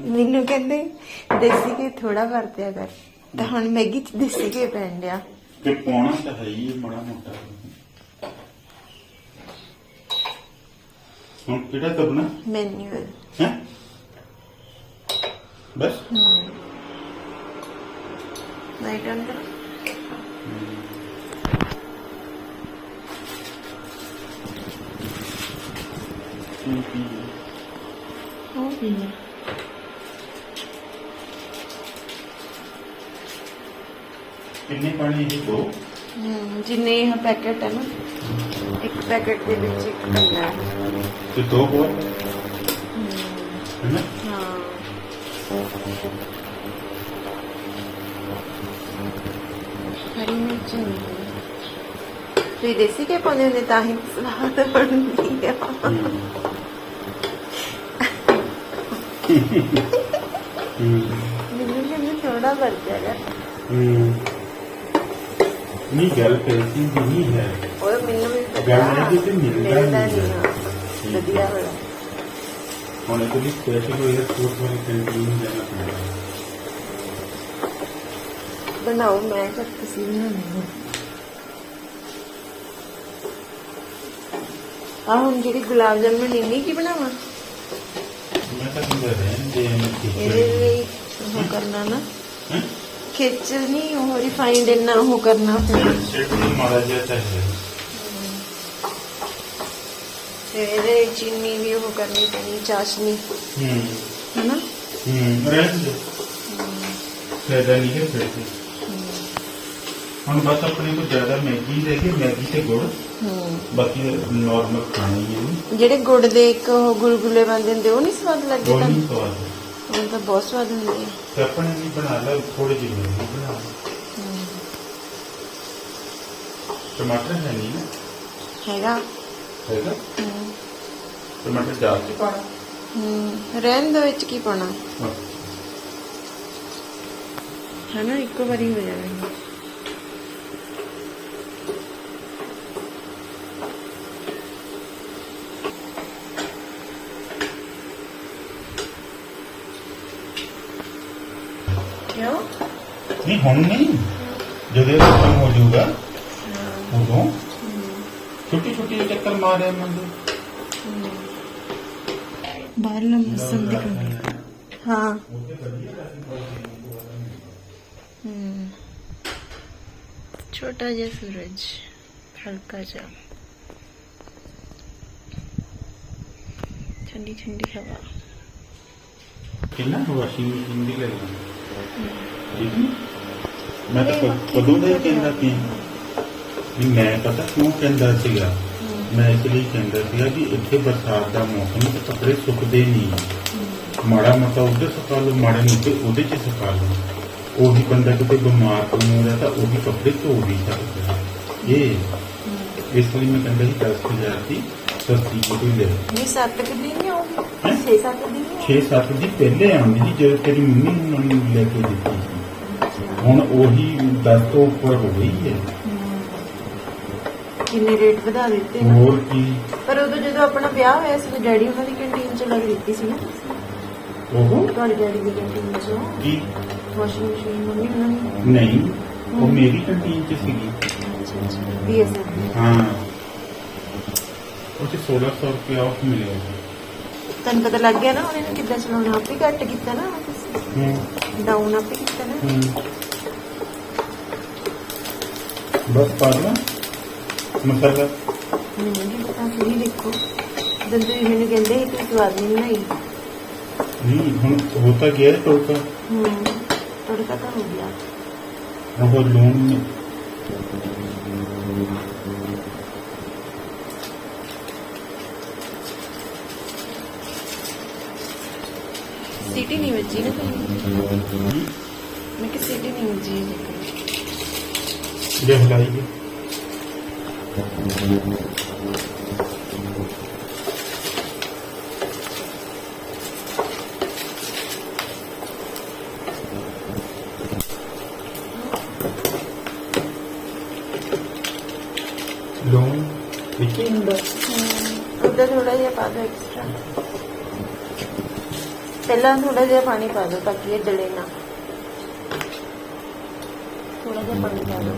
ਮੈਨੂੰ ਕਹਿੰਦੇ ਦੇਸੀ ਘੀ ਥੋੜਾ ਵਰਤਿਆ ਕਰ। ਤਾਂ ਹੁਣ ਮੈਗੀ ਚ ਦੇਸੀ ਘੀ ਪੈਣ ਡਿਆ। ਤੇ ਪਾਉਣਾ ਤਾਂ ਹੈ ਹੀ ਮਾੜਾ ਮੋਟਾ। ਹੁਣ ਕਿਹੜਾ ਕਰਨਾ? ਮੈਨੂਅਲ ਹੈ। ਬਸ। ਰਾਈਟ ਅੰਦਰ ਹੀ। ਹੈ। ਵੀ ਹੈ ਕਿੰਨੇ ਪਾਣੀ ਇਹ ਦੋ? ਹਮ, ਜਿੰਨੇ ਇਹ ਪੈਕੇਟ ਹੈ ਨਾ ਇੱਕ ਪੈਕੇਟ ਦੇ ਵਿੱਚ ਇੱਕ ਪੈਂਦਾ ਹੈ। ਤੇ ਦੋ ਹੋਰ? ਹੈ ਨਾ ਹਾਂ। ਹਰੀ ਮਿਰਚ ਨਹੀਂ। ਤੁਸੀਂ ਦੇਸੀ ਕੇ ਪਾਉਂਦੇ ਹੁੰਦੇ ਤਾਂ ਹੀ ਸਵਾਦ ਬਣਦੀ ਆ। ਹੂੰ ਮੈਨੂੰ ਕਹਿੰਦੇ ਥੋੜਾ ਵਰ ਜਾਏਗਾ ਹੂੰ। ਨਹੀਂ ਗੱਲ ਪੈਸੀ ਦੀ ਨਹੀਂ ਹੈ। ਉਹ ਮੈਨੂੰ ਵੀ ਗੱਲ ਇਹ ਕਿ ਮਿਲਦਾ ਮਿਲਦਾ ਨਹੀਂ ਨਹੀਂ ਹੈ। ਹਾਂ। ਵਧੀਆ ਹੋਇਆ। ਹੁਣ ਇਹ ਲਈ ਸਪੈਸ਼ਲ ਹੋਇਆ ਸਪੋਰਟ ਵਾਲੀ ਕੰਟੀਨ ਜਾਣਾ ਪੈਂਦਾ ਬਣਾਓ ਮੈਂ ਜਦ ਤੁਸੀਂ ਬਣਾਉਣੀ ਆ ਹੁਣ ਜਿਹੜੀ ਗੁਲਾਬ ਜਾਮੁਨ ਇੰਨੀ ਕੀ ਬਣਾਵਾਂ ਮੈਂ ਤਾਂ ਕਹਿੰਦਾ ਰਹਿਣ ਦੇ ਮੈਂ ਇਹਦੇ ਲਈ ਉਹ ਕਰਨਾ ਨਾ। ਖਿੱਚ ਨਹੀਂ ਉਹ ਰਿਫਾਈਂਡ ਇੰਨਾ ਉਹ ਕਰਨਾ ਫਿਰ। ਇਹਦੇ ਚੀਨੀ ਵੀ ਉਹ ਕਰਨੀ ਪੈਣੀ ਚਾਸ਼ਨੀ। ਹੂੰ। ਹਨਾ? ਹੂੰ ਰਹਿਣ ਦੇ। ਫਾਇਦਾ ਨਹੀਂ ਹੈ ਫਿਰ। ਤੇ। ਹੁਣ ਬਸ ਆਪਣੇ ਕੋਲ ਜ਼ਿਆਦਾ ਮੈਗੀ ਰਹਿ ਗਈ ਮੈਗੀ ਤੇ ਗੁੜ। ਹੂੰ। ਬਾਕੀ ਨਾਰਮਲ ਖਾਣਾ ਹੀ ਹੈ ਜਿਹੜੇ ਗੁੜ ਦੇ ਇੱਕ ਉਹ ਗੁਲਗੁਲੇ ਬਣਦੇ ਹੁੰਦੇ ਉਹ ਨਹੀਂ ਸਵਾਦ ਲੱਗਦੇ ਤੁਹਾਨੂੰ? ਸਵਾਦ ਉਹ ਤਾਂ ਬਹੁਤ ਸਵਾਦ ਹੁੰਦੇ ਆ। ਤੇ ਆਪਣੇ ਵੀ ਬਣਾ ਲੈ ਥੋੜੇ ਜਿਹੇ ਮੈਗੀ ਬਣਾ ਲੈ। ਟਮਾਟਰ ਹੈ ਨਹੀਂ ਨਾ? ਹੈਗਾ। ਹੈਗਾ? ਹੂੰ। ਟਮਾਟਰ ਜ਼ਿਆਦਾ ਚ ਪਾਣਾ ਹੂੰ। ਰਹਿਣ ਦੇ ਵਿੱਚ ਕੀ ਪਾਉਣਾ? ਹਾਂ। ਹਨਾ ਇੱਕੋ ਵਾਰੀ ਹੋ ਜਾਵੇ ਕਿਉਂ ਨਹੀਂ ਹੁਣ ਨਹੀਂ। ਜਦੋਂ ਇਹ ਖਤਮ ਹੋ ਜਾਊਗਾ ਉਦੋਂ ਛੋਟੀ ਛੋਟੀ ਚੱਕਰ ਮਾਰੇ ਮੰਦੇ ਬਾਹਰਲਾ ਮੌਸਮ ਦਿਖਾਉਂਦਾ ਹਾਂ। ਹਮ ਛੋਟਾ ਜਿਹਾ ਸੂਰਜ ਹਲਕਾ ਜਿਹਾ। ਠੰਡੀ ਠੰਡੀ ਹਵਾ। ਕਿੰਨਾ ਵਾਸ਼ਿੰਗ ਮਸ਼ੀਨ ਦੀ ਲੱਗੀ ਠੀਕ ਨੀ? ਮੈਂ ਤਾਂ ਕਦੋਂ ਦਾ ਹੀ ਕਹਿੰਦਾ ਸੀ ਵੀ ਮੈਂ ਪਤਾ ਕਿਉਂ ਕਹਿੰਦਾ ਸੀਗਾ? ਮੈਂ ਇਸ ਲਈ ਕਹਿੰਦਾ ਸੀਗਾ ਕਿ ਇੱਥੇ ਬਰਸਾਤ ਦਾ ਮੌਸਮ ਤੇ ਕੱਪੜੇ ਸੁੱਕਦੇ ਨਹੀਂ ਮਾੜਾ ਮੋਟਾ ਉਹਦੇ ਸੁਕਾ ਲਓ ਮਾੜੇ ਮੋਟੇ ਉਹਦੇ ਚ ਸੁਕਾ ਲਓ। ਉਹੀ ਬੰਦਾ ਕਿਤੇ ਬਿਮਾਰ ਹੋ ਰਿਹਾ ਤਾਂ ਉਹੀ ਕੱਪੜੇ ਧੋ ਵੀ ਸਕਦਾ। ਇਹ ਇਸ ਲਈ ਮੈਂ ਕਹਿੰਦਾ ਕਿ 10000 ਦੀ ਸਸਤੀ ਕੋਈ ਲੈ ਸੱਤ ਕੁ ਦਿਨ ਹੀ ਹੋਊਗੀ ਹੈਂ? 6-7 ਦਿਨ ਹੀ 6-7 ਦੀ ਪਹਿਲੇ ਆਉਂਦੀ ਜਦੋਂ ਤੇਰੀ ਮੰਮੀ ਨੇ ਲੈ ਕੇ ਦਿੱਤੀ ਹੁਣ ਉਹੀ 10 ਤੋਂ ਉੱਪਰ ਹੋ ਗਈ ਹੈ। ਕਿੰਨੇ ਰੇਟ ਵਧਾ ਦਿੱਤੇ ਨਾ। ਹੋਰ ਕੀ? ਪਰ ਉਦੋਂ ਜਦੋਂ ਆਪਣਾ ਵਿਆਹ ਹੋਇਆ ਸੀ ਡੈਡੀ ਉਹਨਾਂ ਦੀ ਕੰਟੀਨ ਚ ਲੱਗ ਦਿੱਤੀ ਸੀ ਨਾ। ਉਹ? ਤੁਹਾਡੇ ਡੈਡੀ ਦੀ ਕੰਟੀਨ ਚ। ਕੀ? ਵਾਸ਼ਿੰਗ ਮਸ਼ੀਨ ਮੰਮੀ ਉਹਨਾਂ ਨੇ ਨਹੀਂ ਉਹ ਮੇਰੀ ਕੰਟੀਨ ਚ ਸੀਗੀ। ਬੀਐਸਐਫ ਹਾਂ। ਉਹ ਤੇ 1600 ਰੁਪਏ ਆਫ ਮਿਲਿਆ ਤੁਹਾਨੂੰ ਪਤਾ ਲੱਗ ਗਿਆ ਨਾ ਉਹਨੇ ਕਿੱਦਾਂ ਚਲਾਉਣਾ ਆਪੇ ਘੱਟ ਕੀਤਾ ਨਾ। ਹੂੰ ਡਾਊਨ ਆਪੇ ਕੀਤਾ ਨਾ। ਹੂੰ ਬਸ ਪਾ ਦਵਾਂ ਮਸਾਲਾ ਮੈਨੂੰ ਨਹੀਂ ਪਤਾ ਫਿਰ ਹੀ ਦੇਖੋ ਦੰਦੂ ਜੀ ਮੈਨੂੰ ਕਹਿੰਦੇ ਸੀ ਤੂੰ ਸਵਾਦ ਨਹੀਂ ਬਣਾਈ ਨਹੀਂ ਹੁਣ ਹੋ ਤਾਂ ਗਿਆ ਹੈ ਤੜਕਾ ਹੂੰ ਤੜਕਾ ਤਾਂ ਹੋ। ਗਿਆ ਉਹ ਲੂਣ ਨੇ ਸੀਟੀ ਨਹੀਂ ਵੱਜੀ ਨਾ ਕੋਈ? ਮੈਂ ਕਿ ਸੀਟੀ ਨਹੀਂ ਵੱਜੀ ਹੈ ਜੇ ਹਲਾਈਏ ਲੂਣ ਵਿੱਚ ਹੀ ਹੁੰਦਾ ਉਹਦਾ ਥੋੜਾ ਜਿਹਾ ਪਾ ਦੋ ਐਕਸਟਰਾ ਪਹਿਲਾਂ ਥੋੜਾ ਜਿਹਾ ਪਾਣੀ ਪਾ ਦਿਓ ਤਾਂ ਕਿ ਇਹ ਜਲੇ ਨਾ ਥੋੜਾ ਜਿਹਾ ਪਾਣੀ ਪਾ ਦਿਓ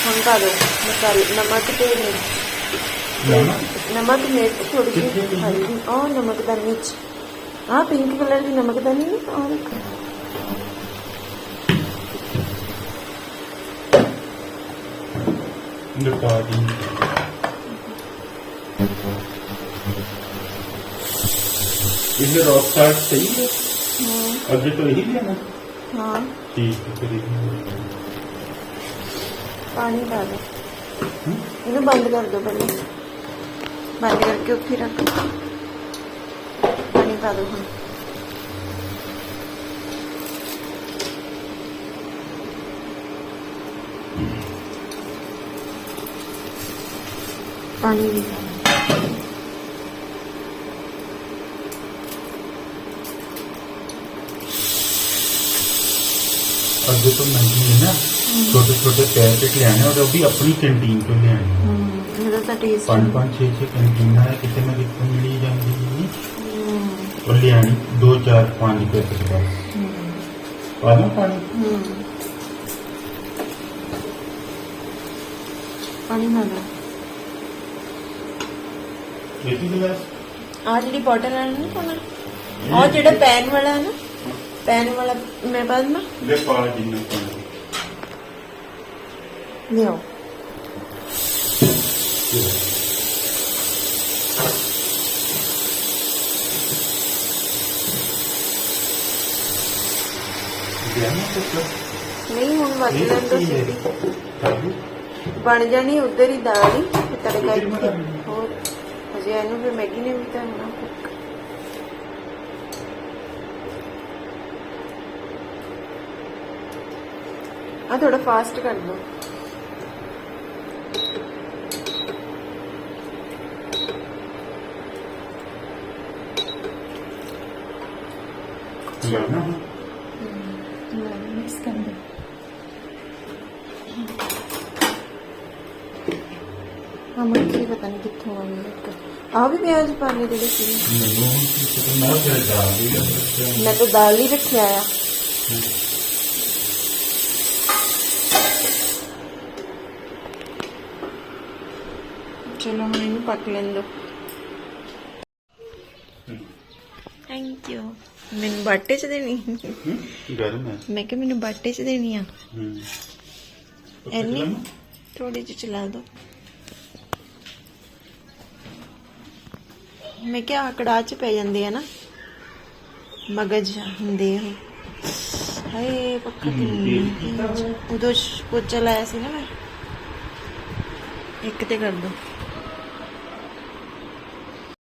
ਹੁਣ ਪਾ ਦਿਓ ਮਸਾਲੇ ਨਮਕ ਤੇ ਮਿਰਚ ਨਮਕ ਮਿਰਚ ਥੋੜੀ ਜਿਹੀ? ਹਲਦੀ। ਉਹ ਨਮਕ ਦਾ ਮਿਰਚ। ਆ ਪਿੰਕ ਕਲਰ ਦੀ ਨਮਕ ਦਾ ਨਹੀਂ ਔਰ ਦੀ ਇਹ ਰੌਕ ਸਾਈਡ ਸਹੀ ਹੈ? ਅੱਗੇ ਤੋਂ ਇਹੀ ਲੈਣਾ ਹਾਂ। ਠੀਕ ਹੈ ਫਿਰ ਇਹੀ ਪਾਣੀ ਪਾ ਦਿਓ ਇਹਨੂੰ ਬੰਦ ਕਰ ਦਿਓ ਪਹਿਲੇ। ਬੰਦ ਕਰਕੇ ਉੱਥੇ ਰੱਖ। ਪਾਣੀ ਪਾ ਦਿਓ ਹੁਣ। ਪਾਣੀ ਵੀ ਪਾ ਅੱਗੇ ਤੋਂ ਮਹਿੰਗੀ ਹੈ ਨਾ। ਛੋਟੇ ਛੋਟੇ ਪੈਕੇਟ ਲੈਣੇ ਔਰ ਉਹ ਵੀ ਆਪਣੀ ਕੰਟੀਨ ਤੋਂ ਲੈਣੇ ਹਮ ਇਹਦਾ ਤਾਂ ਟੇਸਟ ਪੰਜ ਪੰਜ ਛੇ ਛੇ ਕੰਟੀਨਾਂ ਹੈ ਕਿਤੇ ਨਾ ਕਿਤੇ ਮਿਲੀ ਜਾਂਦੀ ਹੈ ਉਹ ਲਿਆਣੀ ਦੋ ਚਾਰ ਪੰਜ ਪੈਕੇਟ ਬਸ ਪਾਣਾ। ਪਾਣੀ ਪਾਣੀ ਨਾ ਇਹ ਵੀ ਗਲਾਸ। ਆ ਜਿਹੜੀ ਬੋਟਲ ਹੈ ਨਾ ਪਾਣਾ ਉਹ ਜਿਹੜਾ ਪੈਨ ਵਾਲਾ ਹੈ ਨਾ? पैन वाला मेरे पास ना ले पार्टी ना लियो नहीं हूं मतलब तो बन जानी उधर ही दाल ही तड़का और अजय ने भी मैगी ने भी तो ਤੇ ਤੜਕਾ ਉੱਧਰ ਹੀ ਬਣਾ ਇੱਥੇ ਦੇਣੀ। ਹੋਰ ਅਜੇ ਇਹਨੂੰ ਫਿਰ ਮੈਗੀ ਨੇ ਵੀ ਤਾਂ ਹੋਣਾ cook। ਆ ਥੋੜਾ ਫਾਸਟ ਕਰ ਦੋ ਗਿਆਨਾ ਮਿਕਸ ਕਰ ਦੋ ਹਾਂ ਮੱਖੀ ਪਤਾ ਨਹੀਂ ਕਿੱਥੋਂ ਆ ਗਈ ਆ ਵੀ ਪਿਆਜ਼ ਪਾ ਲਏ ਜਿਹੜੇ ਸੀ ਮੈਨੂੰ ਹੁਣ ਕੀ ਪਤਾ ਮੈਂ ਤੇਰੇ ਜਾ ਰਹੀ ਹੈ ਮੈਂ ਤਾਂ ਦਾਲ ਹੀ ਰੱਖਿਆ ਆ ਚਲੋ ਹੁਣ ਇਹਨੂੰ ਪੱਕ ਲੈਣ ਦੋ ਥੈਂਕ ਯੂ ਮੈਨੂੰ ਬਾਟੇ ਚ ਦੇਣੀ? ਗਰਮ ਹੈ। ਮੈਂ ਕਿਹਾ ਮੈਨੂੰ ਬਾਟੇ ਚ ਦੇਣੀ ਆ। ਹੂੰ। ਐਨੀ ਥੋੜੀ ਜਿਹੀ ਚਲਾ ਦੋ। ਮੈਂ ਕਿਹਾ ਕੜਾਹ ਚ ਪੈ ਜਾਂਦੇ ਆ ਨਾ। ਮਗਜ ਹੁੰਦੇ ਆ। ਹਾਏ ਪੱਖਾ ਕਿੰਨੀ ਉਦੋਂ ਪੋਚਾ ਲਾਇਆ ਸੀ ਨਾ ਮੈਂ। ਇੱਕ ਤੇ ਕਰ ਦੋ।